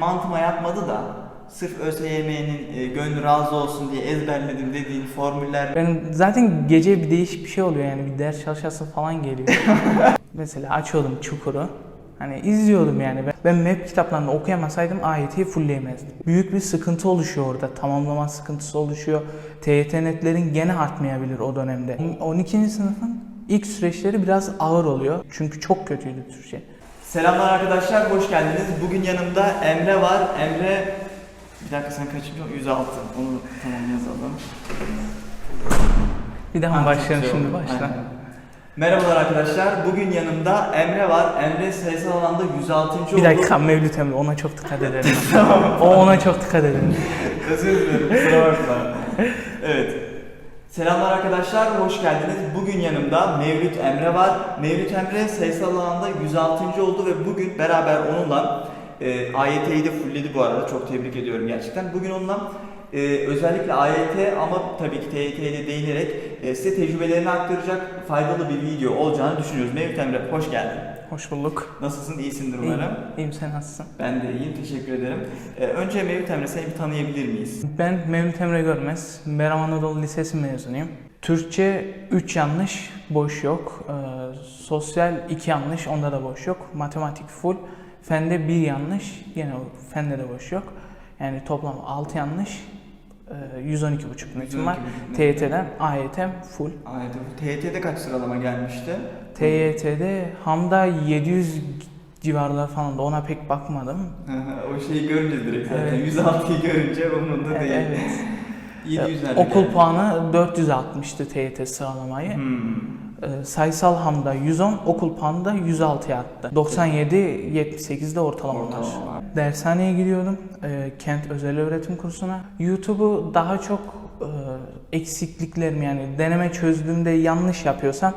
Mantığıma yatmadı da sırf ÖSYM'nin e, gönlü razı olsun diye ezberledim dediğin formüller Benim zaten gece bir değişik bir şey oluyor yani bir ders çalışası falan geliyor. Mesela açıyordum Çukur'u. Hani izliyordum yani. Ben, ben map kitaplarını okuyamasaydım AYT'yi fullleyemezdim. Büyük bir sıkıntı oluşuyor orada. Tamamlama sıkıntısı oluşuyor. TYT netlerin gene artmayabilir o dönemde. 12. sınıfın ilk süreçleri biraz ağır oluyor. Çünkü çok kötüydü Türkçe. Selamlar arkadaşlar, hoş geldiniz. Bugün yanımda Emre var. Emre, bir dakika sen kaçıncı? 106. Onu tamam yazalım. Bir daha Ha, başlayalım şimdi başla. Aynen. Merhabalar arkadaşlar. Bugün yanımda Emre var. Emre sayısal alanda 106. oldu. Bir dakika Mevlüt Emre ona çok dikkat edelim. o ona çok dikkat edelim. Özür dilerim. Kusura bakma. evet. Selamlar arkadaşlar, hoş geldiniz. Bugün yanımda Mevlüt Emre var. Mevlüt Emre sayısal alanda 106. oldu ve bugün beraber onunla e, AYT'yi de fullledi bu arada. Çok tebrik ediyorum gerçekten. Bugün onunla e, özellikle AYT ama tabii ki TYT'ye de değinerek e, size tecrübelerini aktaracak faydalı bir video olacağını düşünüyoruz. Mevlüt Emre hoş geldin. Hoş bulduk. Nasılsın? İyisindir İyiyim, umarım. iyiyim sen nasılsın? Ben de iyiyim. Teşekkür ederim. E, önce Mevlüt Emre seni bir tanıyabilir miyiz? Ben Mevlüt Emre Görmez, Meram Anadolu Lisesi mezunuyum. Türkçe 3 yanlış, boş yok. Ee, sosyal 2 yanlış, onda da boş yok. Matematik full. Fende 1 yanlış, yine fende de boş yok. Yani toplam 6 yanlış, 112,5 netim var. 112,5 TYT'den AYT'm full. AYT. TYT'de kaç sıralama gelmişti? TYT'de Hamda 700 civarlar falan da ona pek bakmadım. o şeyi görünce direkt zaten. Evet. 106'yı görünce umurunda Evet, değil. evet. 700'ler. Okul puanı 460'tı TYT sıralamayı. Hmm. Ee, sayısal hamda 110, okul puanı da 106'ya attı. 97 78'de ortalamalar. Ortalama. Dershaneye gidiyordum. Ee, Kent Özel Öğretim Kursu'na. YouTube'u daha çok e, eksikliklerim yani deneme çözdüğümde yanlış yapıyorsam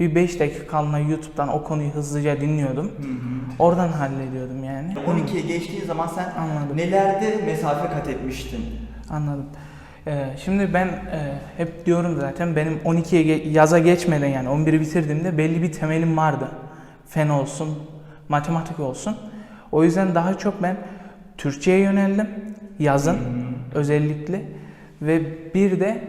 bir 5 dakikalığına YouTube'dan o konuyu hızlıca dinliyordum. Hı hı. Oradan hallediyordum yani. 12'ye geçtiğin zaman sen Anladım. nelerde mesafe kat etmiştin? Anladım. Ee, şimdi ben e, hep diyorum zaten benim 12'ye ge- yaza geçmeden yani 11'i bitirdiğimde belli bir temelim vardı. Fen olsun, matematik olsun. O yüzden daha çok ben Türkçe'ye yöneldim yazın özellikle ve bir de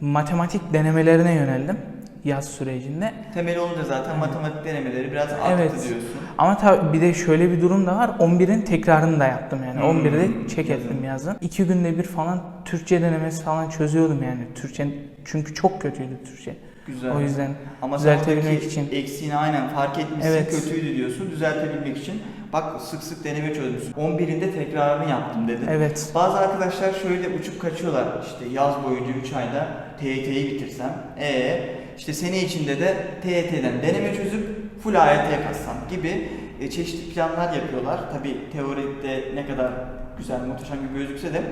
matematik denemelerine yöneldim yaz sürecinde. Temeli olunca zaten matematik denemeleri biraz arttı Evet. diyorsun. Ama tabii bir de şöyle bir durum da var. 11'in tekrarını da yaptım yani. Hmm. 11'de çek ettim yazın. İki günde bir falan Türkçe denemesi falan çözüyordum yani. Türkçe çünkü çok kötüydü Türkçe. Güzel. O yüzden Ama düzeltebilmek için. eksiğini aynen fark etmişsin, Evet. kötüydü diyorsun. Düzeltebilmek için bak sık sık deneme çözmüşsün. 11'inde tekrarını yaptım dedin. Evet. Bazı arkadaşlar şöyle uçup kaçıyorlar işte yaz boyunca 3 ayda TYT'yi bitirsem e işte sene içinde de TYT'den deneme çözüp full AYT'ye katsam gibi e, çeşitli planlar yapıyorlar. Tabi teoride ne kadar güzel, muhteşem gibi gözükse de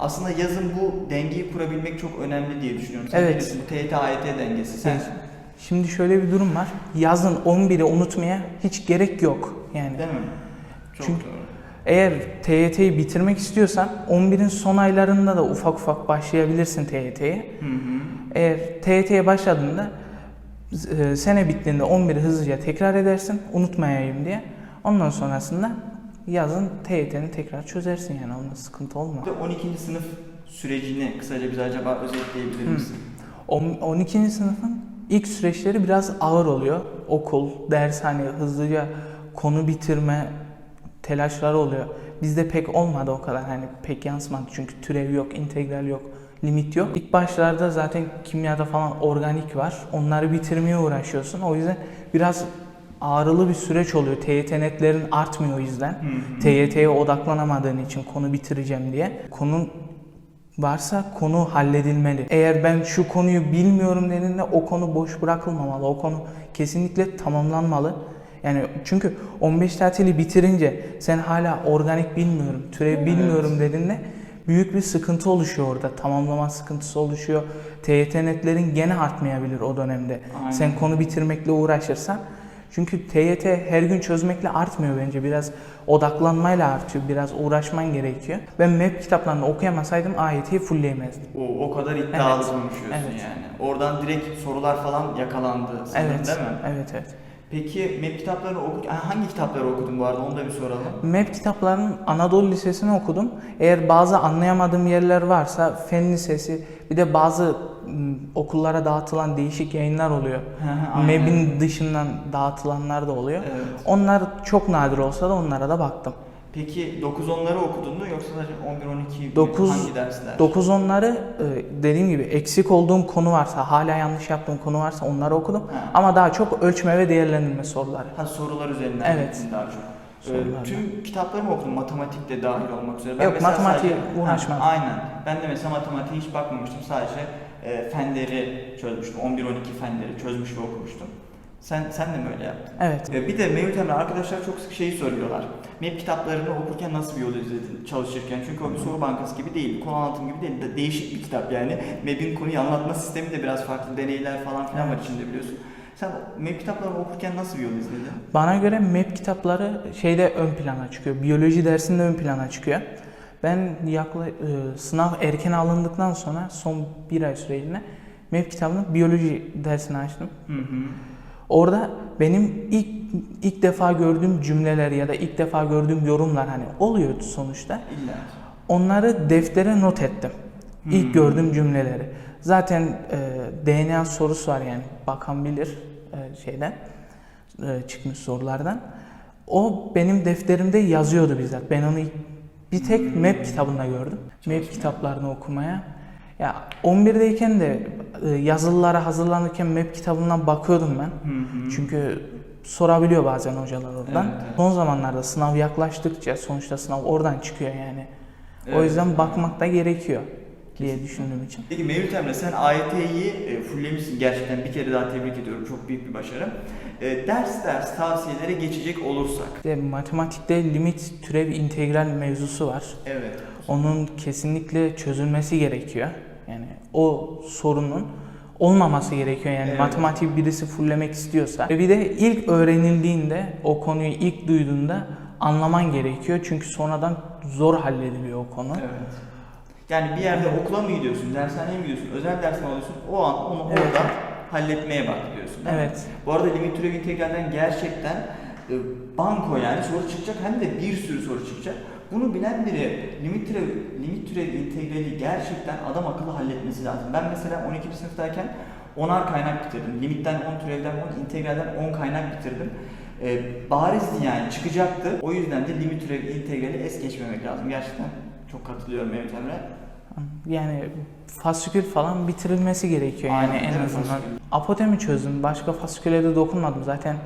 aslında yazın bu dengeyi kurabilmek çok önemli diye düşünüyorum. Sen Evet. bu TYT AYT dengesi. Sen Şimdi şöyle bir durum var. Yazın 11'i unutmaya hiç gerek yok. Yani değil mi? Çok Çünkü- doğru. eğer TYT'yi bitirmek istiyorsan 11'in son aylarında da ufak ufak başlayabilirsin TYT'ye. Hı hı. Eğer TYT'ye başladığında e, sene bittiğinde 11'i hızlıca tekrar edersin unutmayayım diye. Ondan sonrasında yazın TYT'ni tekrar çözersin yani onda sıkıntı olmaz. Bir de 12. sınıf sürecini kısaca bize acaba özetleyebilir misin? On- 12. sınıfın ilk süreçleri biraz ağır oluyor. Okul, dershane, hızlıca konu bitirme telaşları oluyor. Bizde pek olmadı o kadar hani pek yansımadı çünkü türev yok, integral yok, limit yok. İlk başlarda zaten kimyada falan organik var. Onları bitirmeye uğraşıyorsun. O yüzden biraz ağrılı bir süreç oluyor. TYT netlerin artmıyor o yüzden. TYT'ye odaklanamadığın için konu bitireceğim diye. Konun varsa konu halledilmeli. Eğer ben şu konuyu bilmiyorum dediğinde o konu boş bırakılmamalı. O konu kesinlikle tamamlanmalı. Yani çünkü 15 tatili bitirince sen hala organik bilmiyorum, türev Evet. bilmiyorum dediğinde büyük bir sıkıntı oluşuyor orada. Tamamlama sıkıntısı oluşuyor. TYT netlerin gene artmayabilir o dönemde. Aynen. Sen konu bitirmekle uğraşırsan. Çünkü TYT her gün çözmekle artmıyor bence. Biraz odaklanmayla artıyor. Biraz uğraşman gerekiyor. Ben map kitaplarını okuyamasaydım AYT'yi fullleyemezdim. O, o kadar iddialı Evet. konuşuyorsun Evet. yani. Oradan direkt sorular falan yakalandı sanırım Evet. değil mi? Evet evet. Peki MEP kitaplarını oku hangi kitapları okudun bu arada onu da bir soralım. MEP kitaplarının Anadolu Lisesi'ni okudum. Eğer bazı anlayamadığım yerler varsa Fen Lisesi bir de bazı okullara dağıtılan değişik yayınlar oluyor. MEB'in dışından dağıtılanlar da oluyor. Evet. Onlar çok nadir olsa da onlara da baktım. Peki 9-10'ları okudun mu yoksa sadece 11-12 Dokuz- hangi dersler? 9 onları e, dediğim gibi eksik olduğum konu varsa, hala yanlış yaptığım konu varsa onları okudum. Ha. Ama daha çok ölçme ve değerlendirme soruları. Ha sorular üzerinden Evet. daha çok. Ee, Sorularla. tüm kitapları mı okudun? Matematik de dahil olmak üzere. Yok, mesela matematiğe sadece- uğraşmadım. Ha, aynen. Ben de mesela matematiğe hiç bakmamıştım. Sadece e, fenleri çözmüştüm. 11-12 fenleri çözmüş ve okumuştum. Sen sen de mi öyle yaptın? Evet. E, bir de Mevlüt Emre arkadaşlar çok sık şeyi soruyorlar. MEP kitaplarını okurken nasıl bir yol izledin çalışırken? Çünkü o bir soru bankası gibi değil, konu anlatım gibi değil. De değişik bir kitap yani. MEP'in konuyu anlatma sistemi de biraz farklı. Deneyler falan filan var içinde biliyorsun. Sen MEP kitaplarını okurken nasıl bir yol izledin? Bana göre MEP kitapları şeyde ön plana çıkıyor. Biyoloji dersinde ön plana çıkıyor. Ben yakla, e, sınav erken alındıktan sonra son bir ay sürecinde MEP kitabını biyoloji dersini açtım. Hı hı. Orada benim ilk ilk defa gördüğüm cümleler ya da ilk defa gördüğüm yorumlar hani oluyordu sonuçta. İlla. Onları deftere not ettim. İlk Hmm. gördüğüm cümleleri. Zaten e, DNA sorusu var yani bakan bilir e, şeyden e, çıkmış sorulardan. O benim defterimde yazıyordu bizzat. Ben onu ilk- bir tek Hmm. MEP kitabında gördüm. MEP güzel. kitaplarını okumaya. Ya 11'deyken de e, yazılılara hazırlanırken MEP kitabından bakıyordum ben. Hı hı. Çünkü sorabiliyor bazen hocalar oradan. Evet, evet. Son zamanlarda sınav yaklaştıkça sonuçta sınav oradan çıkıyor yani. O Evet. yüzden bakmak da gerekiyor diye düşündüğüm için. Peki Mevlüt Emre sen AYT'yi e, fulllemişsin gerçekten bir kere daha tebrik ediyorum çok büyük bir başarı. E, ders ders tavsiyelere geçecek olursak. İşte matematikte limit, türev, integral mevzusu var. Evet. Onun kesinlikle çözülmesi gerekiyor. Yani o sorunun olmaması gerekiyor yani Evet. matematik birisi fulllemek istiyorsa. Ve bir de ilk öğrenildiğinde o konuyu ilk duyduğunda anlaman gerekiyor. Çünkü sonradan zor hallediliyor o konu. Evet. Yani bir yerde okula mı gidiyorsun, dershaneye mi gidiyorsun, özel ders mi alıyorsun? O an onu Evet. orada halletmeye bak diyorsun. mi? Evet. Bu arada limit türev integralden gerçekten e, banko yani soru çıkacak hem de bir sürü soru çıkacak. Bunu bilen biri limit türev, limit türev integrali gerçekten adam akıllı halletmesi lazım. Ben mesela 12. sınıftayken 10'ar kaynak bitirdim. Limitten 10, türevden 10, integralden 10 kaynak bitirdim. E, barizdi yani çıkacaktı. O yüzden de limit türev integrali es geçmemek lazım. Gerçekten çok katılıyorum Mehmet Emre. Yani fasikül falan bitirilmesi gerekiyor yani Aynen, en evet, azından. fasikül. Apotemi çözdüm. Başka fasiküle de dokunmadım. Zaten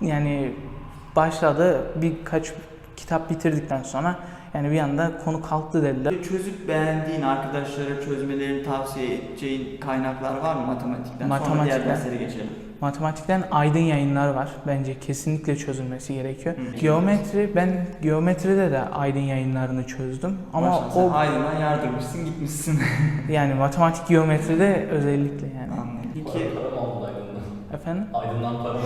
yani başladı birkaç kitap bitirdikten sonra yani bir anda konu kalktı dediler. Çözüp beğendiğin arkadaşlara çözmelerini tavsiye edeceğin kaynaklar var mı matematikten? Sonra diğer Matematikten. derslere geçelim. Matematikten aydın yayınları var. Bence kesinlikle çözülmesi gerekiyor. Hı. Geometri ben geometride de aydın yayınlarını çözdüm. Ama Maşallah, o sen Aydın'dan yardırmışsın gitmişsin. yani matematik geometride özellikle yani. Anladım. Aydın'dan? Efendim? Aydın'dan para mı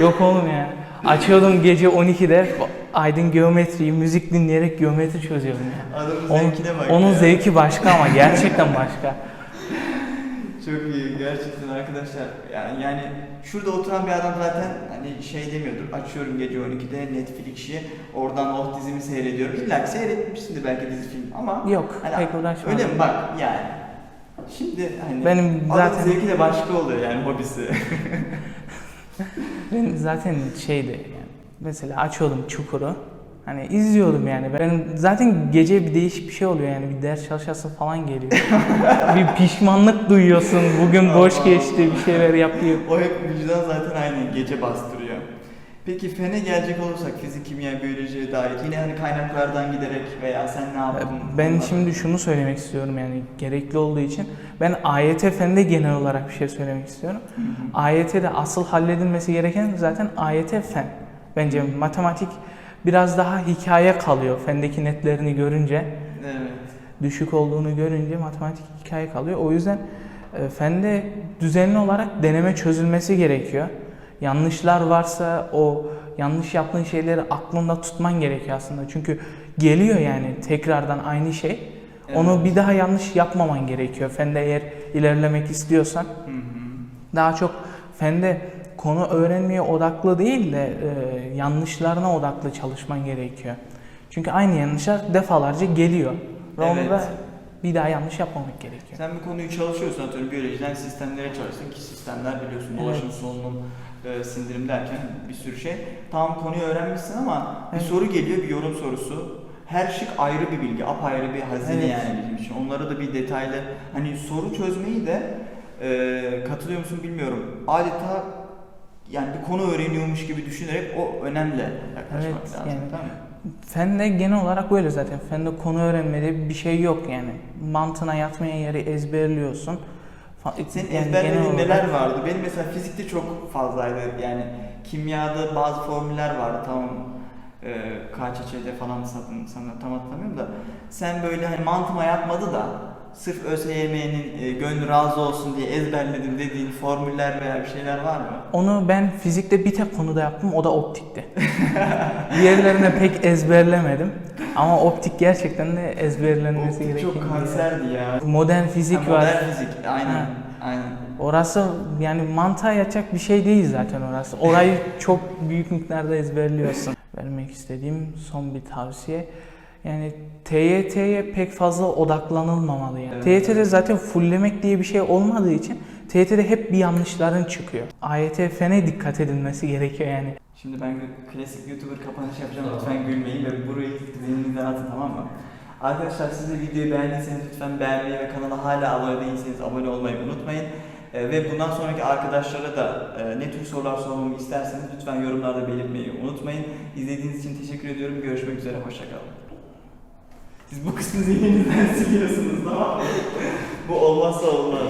Yok oğlum ya. Açıyordum gece 12'de Aydın geometriyi müzik dinleyerek geometri çözüyordum ya. adamın Onun, zevkine bak onun ya. zevki başka ama gerçekten başka. Çok iyi gerçekten arkadaşlar. Yani, yani şurada oturan bir adam zaten hani şey demiyordur. Açıyorum gece 12'de Netflix'i oradan oh dizimi seyrediyorum. İlla ki seyretmişsindir belki dizi film ama Yok Hani pek uğraşmadım. öyle mi bak yani. Şimdi hani Benim zaten zevki de başka oluyor yani hobisi. benim zaten şeydi yani mesela açıyordum çukuru. Hani izliyordum yani. Ben zaten gece bir değişik bir şey oluyor yani bir ders çalışası falan geliyor. bir pişmanlık duyuyorsun. Bugün boş geçti bir şeyler yapıyor. o hep vicdan zaten aynı gece bastırıyor. Peki fene gelecek olursak fizik, kimya, biyolojiye dair yine hani kaynaklardan giderek veya sen ne yaptın? Ben Ondan- şimdi şunu söylemek istiyorum yani gerekli olduğu için. Ben AYT fende genel olarak bir şey söylemek istiyorum. Hı hı. AYT'de asıl halledilmesi gereken zaten AYT fen. Bence matematik biraz daha hikaye kalıyor fendeki netlerini görünce. Evet. Düşük olduğunu görünce matematik hikaye kalıyor. O yüzden e, fende düzenli olarak deneme çözülmesi gerekiyor. Yanlışlar varsa o yanlış yaptığın şeyleri aklında tutman gerekiyor aslında. Çünkü geliyor yani tekrardan aynı şey. Onu Evet. bir daha yanlış yapmaman gerekiyor. Fende eğer ilerlemek istiyorsan Hı hı. daha çok fende konu öğrenmeye odaklı değil de e, yanlışlarına odaklı çalışman gerekiyor. Çünkü aynı yanlışlar defalarca geliyor. Ve onu Evet. da bir daha yanlış yapmamak gerekiyor. Sen bir konuyu çalışıyorsun atıyorum biyolojiden sistemlere çalışsın ki sistemler biliyorsun Evet. dolaşım, solunum, e, sindirim derken bir sürü şey. Tamam konuyu öğrenmişsin ama bir Evet. soru geliyor bir yorum sorusu. Her şık ayrı bir bilgi, apayrı bir hazine Evet. yani bizim için. Onlara da bir detaylı hani soru çözmeyi de e, katılıyor musun bilmiyorum. Adeta yani bir konu öğreniyormuş gibi düşünerek o önemli yaklaşmak Evet, lazım. yani- mi? Fende genel olarak böyle zaten. Fende konu öğrenmede bir şey yok yani. Mantığına yatmayan yeri ezberliyorsun. Fa- Senin yani ezberlediğin neler vardı? Benim mesela fizikte çok fazlaydı. Yani kimyada bazı formüller vardı tamam e, KÇÇ'de falan satın sana tam hatırlamıyorum da sen böyle hani mantığıma yatmadı da sırf ÖSYM'nin e, gönlü razı olsun diye ezberledim dediğin formüller veya bir şeyler var mı? Onu ben fizikte bir tek konuda yaptım. O da optikti. Diğerlerine pek ezberlemedim. Ama optik gerçekten de ezberlenmesi Optik gereken çok kanserdi ya. Modern fizik Ha, var. Modern fizik aynen. Ha. Aynen. Orası yani mantığa yatacak bir şey değil zaten orası. Orayı çok büyük miktarda ezberliyorsun. Vermek istediğim son bir tavsiye. Yani TYT'ye pek fazla odaklanılmamalı yani. Evet. TYT'de zaten fulllemek diye bir şey olmadığı için TYT'de hep bir yanlışların çıkıyor. AYT fene dikkat edilmesi gerekiyor yani. Şimdi ben klasik YouTuber kapanış yapacağım. Lütfen gülmeyin ve burayı zihninizden atın tamam mı? Arkadaşlar siz de videoyu beğendiyseniz lütfen beğenmeyi ve kanala hala abone değilseniz abone olmayı unutmayın. Ee, ve bundan sonraki arkadaşlara da e, ne tür sorular sormamı isterseniz lütfen yorumlarda belirtmeyi unutmayın. İzlediğiniz için teşekkür ediyorum. Görüşmek üzere. Hoşçakalın. Siz bu kısmı zihninizden siliyorsunuz tamam mı? bu olmazsa olmaz.